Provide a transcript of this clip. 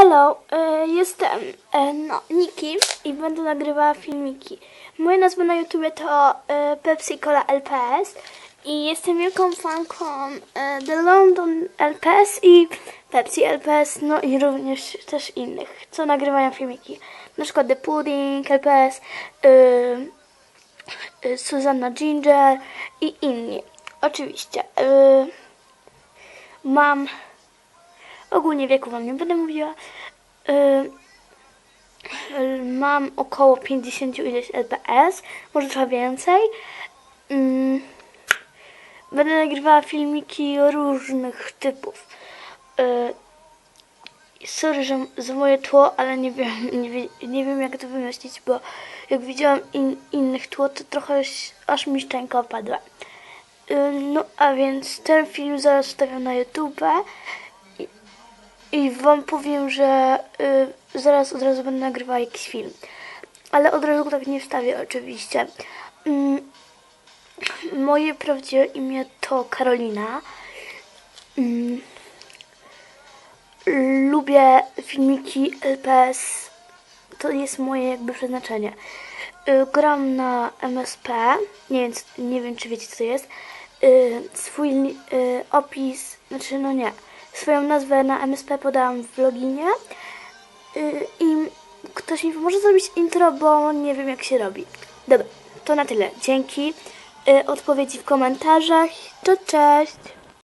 Hello, e, jestem e, no, Niki i będę nagrywała filmiki. Moje nazwy na YouTubie to e, Pepsi Cola LPS i jestem wielką fanką The London LPS i Pepsi LPS, no i również też innych, co nagrywają filmiki. Na przykład The Pudding LPS, Susanna Ginger i inni. Oczywiście. Mam Ogólnie wieku wam nie będę mówiła. Yy, yy, mam około 50 ileś LPS, może trochę więcej. Yy, będę nagrywała filmiki różnych typów. Yy, sorry, że za moje tło, ale nie wiem, nie, wie, nie wiem jak to wymyślić, bo jak widziałam in, innych tło, to trochę aż mi szczęka opadła. Yy, no a więc ten film zaraz wstawiam na YouTube. I wam powiem, że y, zaraz od razu będę nagrywała jakiś film. Ale od razu go tak nie wstawię oczywiście. Mm, moje prawdziwe imię to Karolina. Mm, lubię filmiki LPS. To jest moje jakby przeznaczenie. Y, gram na MSP. Nie wiem, nie wiem czy wiecie co to jest. Y, swój y, opis, znaczy no nie. Swoją nazwę na MSP podałam w loginie. Y, I ktoś mi pomoże zrobić intro, bo nie wiem jak się robi. Dobra, to na tyle. Dzięki. Y, odpowiedzi w komentarzach. To cześć.